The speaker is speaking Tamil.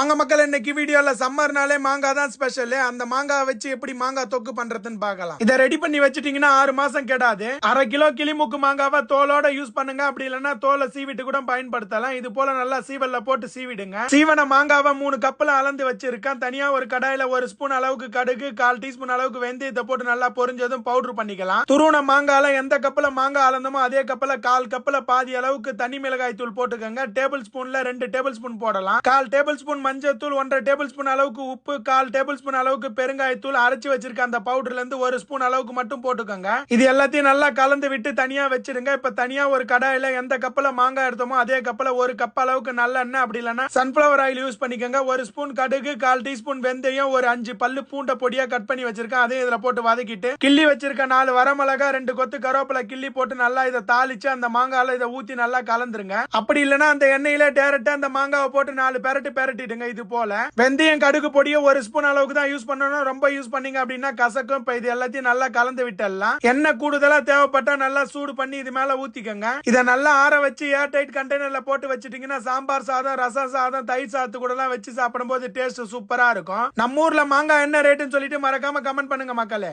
அங்க மக்கள் இன்னைக்கு வீடியோல சம்மர்னாலே மாங்காய் தான் ஸ்பெஷல் அந்த மாங்காய் வச்சு எப்படி மாங்காய் தொக்கு பண்றதுன்னு பார்க்கலாம். இதை ரெடி பண்ணி வச்சிட்டீங்கன்னா ஆறு மாசம் கெடாது. அரை கிலோ கிளிமுக்கு மாங்காவை தோலோட யூஸ் பண்ணுங்க. அப்படி இல்லைன்னா தோலை சீவிட்டு கூட பயன்படுத்தலாம். இது போல நல்லா சீவல்ல போட்டு சீவிடுங்க. சீவன மாங்காவை மூணு கப்பில் அளந்து வச்சிருக்கேன். தனியா ஒரு கடாயில ஒரு ஸ்பூன் அளவுக்கு கடுகு கால் டீஸ்பூன் அளவுக்கு வெந்தயத்தை போட்டு நல்லா பொரிஞ்சதும் பவுடர் பண்ணிக்கலாம். துருவன மாங்கால எந்த கப்பில் மாங்காய் அளந்தமோ அதே கப்பில் கால் கப்பில் பாதி அளவுக்கு தனி மிளகாய் தூள் போட்டுக்கோங்க. டேபிள் ஸ்பூன்ல ரெண்டு டேபிள் ஸ்பூன் போடலாம். கால் டேபிள் ஸ்பூன் மஞ்சத்தூள் ஒன்றரை டேபிள் ஸ்பூன் அளவுக்கு உப்பு கால் டேபிள் ஸ்பூன் அளவுக்கு பெருங்காயத்தூள் அரைச்சி வச்சிருக்க அந்த பவுடர்ல இருந்து ஒரு ஸ்பூன் அளவுக்கு மட்டும் போட்டுக்கோங்க. இது எல்லாத்தையும் நல்லா கலந்து விட்டு தனியா வச்சிருங்க. இப்ப தனியா ஒரு கடாயில எந்த கப்பல மாங்காய் எடுத்தோமோ அதே கப்பல ஒரு கப் அளவுக்கு நல்லெண்ணெய் அப்படி இல்லைன்னா சன்ஃபிளவர் ஆயில் யூஸ் பண்ணிக்கோங்க. ஒரு ஸ்பூன் கடுகு கால் டீஸ்பூன் வெந்தயம் ஒரு அஞ்சு பல்லு பூண்டை பொடியா கட் பண்ணி வச்சிருக்கேன். அதையும் இதுல போட்டு வதக்கிட்டு கிள்ளி வச்சிருக்க நாலு வரமிளகா ரெண்டு கொத்து கருவேப்பிலை கிள்ளி போட்டு நல்லா இதை தாளிச்சு அந்த மாங்காயில இதை ஊத்தி நல்லா கலந்துருங்க. அப்படி இல்லைன்னா அந்த எண்ணெயில டேரக்டா அந்த மாங்காவை போட்டு நாலு பெரட்டு பெரட்டிடுங்க. இது போல. வெந்தயம் கடுகு பொடியை ஒரு ஸ்பூன் அளவுக்கு தான் யூஸ் பண்ணணும். ரொம்ப யூஸ் பண்ணீங்க அப்படின்னா கசக்கும். இப்ப இது எல்லாத்தையும் நல்லா கலந்து விட்டுடலாம். எண்ணெய் கூடுதலா தேவைப்பட்டா நல்லா சூடு பண்ணி இது மேல ஊத்திக்கோங்க. இதை நல்லா ஆற வச்சு ஏர் டைட் கண்டெய்னர்ல போட்டு வச்சிட்டீங்கன்னா சாம்பார் சாதம் ரசம் சாதம் தயிர் சாதத்து கூட எல்லாம் வச்சு சாப்பிடும்போது டேஸ்ட் சூப்பரா இருக்கும். நம்ம ஊர்ல மாங்காய் என்ன ரேட்டுன்னு சொல்லிட்டு மறக்காம கமெண்ட் பண்ணுங்க மக்களே.